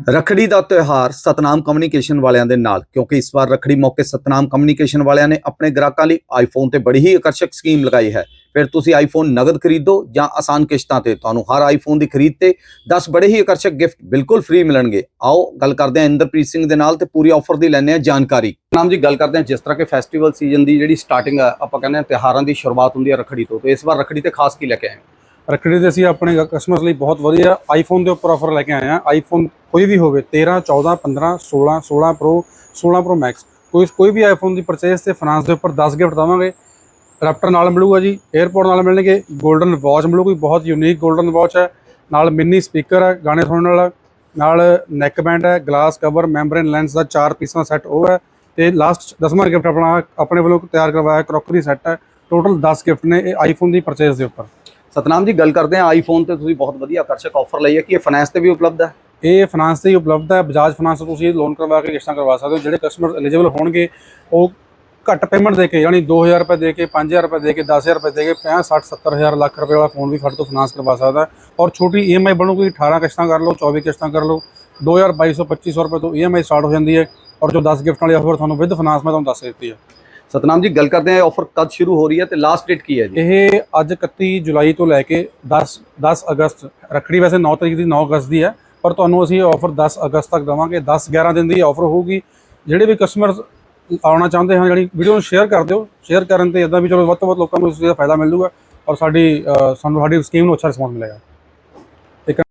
ਰਖੜੀ ਦਾ ਤਿਉਹਾਰ ਸਤਨਾਮ ਕਮਿਊਨੀਕੇਸ਼ਨ ਵਾਲਿਆਂ ਦੇ ਨਾਲ, ਕਿਉਂਕਿ ਇਸ ਵਾਰ ਰਖੜੀ ਮੌਕੇ ਸਤਨਾਮ ਕਮਿਊਨੀਕੇਸ਼ਨ ਵਾਲਿਆਂ ਨੇ ਆਪਣੇ ਗ੍ਰਾਹਕਾਂ ਲਈ ਆਈਫੋਨ ਤੇ ਬੜੀ ਹੀ ਆਕਰਸ਼ਕ ਸਕੀਮ ਲਗਾਈ ਹੈ। ਫਿਰ ਤੁਸੀਂ ਆਈਫੋਨ ਨਗਦ ਖਰੀਦੋ ਜਾਂ ਆਸਾਨ ਕਿਸ਼ਤਾਂ ਤੇ, ਤੁਹਾਨੂੰ ਹਰ ਆਈਫੋਨ ਦੀ ਖਰੀਦ ਤੇ 10 ਬੜੇ ਹੀ ਆਕਰਸ਼ਕ ਗਿਫਟ ਬਿਲਕੁਲ ਫ੍ਰੀ ਮਿਲਣਗੇ। ਆਓ, ਗੱਲ ਕਰਦੇ ਹਾਂ ਇੰਦਰਪ੍ਰੀਤ ਸਿੰਘ ਦੇ ਨਾਲ ਤੇ ਪੂਰੀ ਆਫਰ ਦੀ ਲੈਣੇ ਆ ਜਾਣਕਾਰੀ। ਨਾਮ ਜੀ, ਗੱਲ ਕਰਦੇ ਹਾਂ ਜਿਸ ਤਰ੍ਹਾਂ ਕਿ ਫੈਸਟੀਵਲ ਸੀਜ਼ਨ ਦੀ ਜਿਹੜੀ ਸਟਾਰਟਿੰਗ ਆ, ਆਪਾਂ ਕਹਿੰਦੇ ਹਾਂ ਤਿਉਹਾਰਾਂ ਦੀ ਸ਼ੁਰੂਆਤ ਹੁੰਦੀ ਹੈ ਰਖੜੀ ਤੋਂ। ਤੇ ਇਸ ਵਾਰ ਰਖੜੀ ਤੇ ਖਾਸ ਕੀ ਲੈ ਕੇ ਆਏ ਹੋ? ਰੱਖੜੀ ਤੇ ਅਸੀਂ ਆਪਣੇ ਕਸਟਮਰਸ ਲਈ ਬਹੁਤ ਵਧੀਆ ਆਈਫੋਨ ਦੇ ਉੱਪਰ ਆਫਰ ਲੈ ਕੇ ਆਏ ਆ ਆਈਫੋਨ ਕੋਈ ਵੀ ਹੋਵੇ 13 14 15 16 16 ਪ੍ਰੋ 16 ਪ੍ਰੋ ਮੈਕਸ ਕੋਈ ਕੋਈ ਵੀ ਆਈਫੋਨ ਦੀ ਪਰਚੇਸ ਤੇ ਫਾਈਨਾਂਸ ਦੇ ਉੱਪਰ 10 ਗਿਫਟ ਦਵਾਂਗੇ। ਰੈਪਟਰ ਨਾਲ ਮਿਲੂਗਾ ਜੀ 에어ਪੋਰਟ ਨਾਲ ਮਿਲਣਗੇ 골ਡਨ ਵਾਚ ਮਿਲੂਗੀ, ਬਹੁਤ ਯੂਨੀਕ 골ਡਨ ਵਾਚ ਹੈ। ਨਾਲ ਮਿੰਨੀ ਸਪੀਕਰ ਹੈ, ਗਾਣੇ ਸੁਣਨ ਵਾਲਾ। ਨਾਲ ਨੈਕ ਬੈਂਡ ਹੈ ਗਲਾਸ ਕਵਰ ਮੈਂਬਰੇਨ ਲੈਂਸ ਦਾ ਚਾਰ ਪੀਸਾਂ ਸੈੱਟ ਉਹ ਹੈ। ਤੇ ਲਾਸਟ 10ਵਾਂ ਗਿਫਟ ਆਪਣਾ, ਆਪਣੇ ਵੱਲੋਂ ਤਿਆਰ ਕਰਵਾਇਆ ਕਰੋਕਰੀ ਸੈੱਟ ਹੈ। ਟੋਟਲ 10 ਗਿਫਟ ਨੇ ਇਹ ਆਈਫੋਨ ਦੀ ਪਰਚੇਸ ਦੇ ਉੱਪਰ। ਸਤਨਾਮ ਜੀ, ਗੱਲ ਕਰਦੇ ਆ ਆਈਫੋਨ ਤੇ। ਤੁਸੀਂ ਬਹੁਤ ਵਧੀਆ ਆਕਰਸ਼ਕ ਆਫਰ ਲਈ ਹੈ ਕਿ ਇਹ ਫਾਈਨੈਂਸ ਤੇ ਵੀ ਉਪਲਬਧ ਹੈ? ਇਹ ਫਾਈਨਾਂਸ ਤੇ ਹੀ ਉਪਲਬਧ ਹੈ। ਬਜਾਜ ਫਾਈਨਾਂਸ ਤੋਂ ਤੁਸੀਂ ਲੋਨ ਕਰਵਾ ਕੇ ਕਿਸ਼ਤਾਂ ਕਰਵਾ ਸਕਦੇ ਹੋ। ਜਿਹੜੇ ਕਸਟਮਰ ਐਲੀਜੀਬਲ ਹੋਣਗੇ ਉਹ ਘੱਟ ਪੇਮੈਂਟ ਦੇ ਕੇ ਯਾਨੀ 2000 ਰੁਪਏ ਦੇ ਕੇ 5000 ਰੁਪਏ ਦੇ ਕੇ 10000 ਰੁਪਏ ਦੇ ਕੇ 50 60 70000 ਲੱਖ ਰੁਪਏ ਵਾਲਾ ਫੋਨ ਵੀ ਸਾਡੇ ਤੋਂ ਫਾਈਨਾਂਸ ਕਰਵਾ ਸਕਦਾ ਔਰ ਛੋਟੀ EMI ਬਣੂਗੀ 18 ਕਿਸ਼ਤਾਂ ਕਰ ਲਓ 24 ਕਿਸ਼ਤਾਂ ਕਰ ਲਓ। 2200 2500 ਰੁਪਏ ਤੋਂ EMI ਸਟਾਰਟ ਹੋ ਜਾਂਦੀ ਹੈ। ਔਰ ਜੋ 10 ਗਿਫਟ ਵਾਲੀ ਆਫਰ ਤੁਹਾਨੂੰ ਵਿਦ ਫਾਈਨਾਂਸ ਮੈਂ ਤੁਹਾਨੂੰ ਦੱਸ ਦਿੱਤੀ ਹੈ। ਸਤਨਾਮ ਜੀ ਗੱਲ ਕਰਦੇ ਹਾਂ ਆਫਰ ਕਦ ਸ਼ੁਰੂ ਹੋ ਰਹੀ ਹੈ ਤੇ ਲਾਸਟ ਡੇਟ ਕੀ ਹੈ ਜੀ? ਇਹ ਅੱਜ 31 ਜੁਲਾਈ ਤੋਂ ਲੈ ਕੇ 10 10 ਅਗਸਤ ਰੱਖੜੀ ਵੈਸੇ 9 ਤਰੀਕ ਦੀ 9 ਅਗਸਤ ਦੀ ਹੈ। ਪਰ ਤੁਹਾਨੂੰ ਅਸੀਂ ਆਫਰ 10 ਅਗਸਤ ਤੱਕ ਦਵਾਂਗੇ 10 11 ਦਿਨ ਦੀ ਆਫਰ ਹੋਊਗੀ। ਜਿਹੜੇ ਵੀ ਕਸਟਮਰਸ ਆਉਣਾ ਚਾਹੁੰਦੇ ਹਨ ਜਿਹੜੀ ਵੀਡੀਓ ਨੂੰ ਸ਼ੇਅਰ ਕਰ ਦਿਓ ਸ਼ੇਅਰ ਕਰਨ ਤੇ ਇਦਾਂ ਵੀ ਚਲੋ ਵੱਧ ਤੋਂ ਵੱਧ ਲੋਕਾਂ ਨੂੰ ਇਸ ਚੀਜ਼ ਦਾ ਫਾਇਦਾ ਮਿਲ ਜੂਗਾ ਔਰ ਸਾਡੀ ਸਾਨੂੰ ਸਾਡੀ ਸਕੀਮ ਨੂੰ ਅੱਛਾ ਰਿਸਪੌਂਸ ਮਿਲੇਗਾ।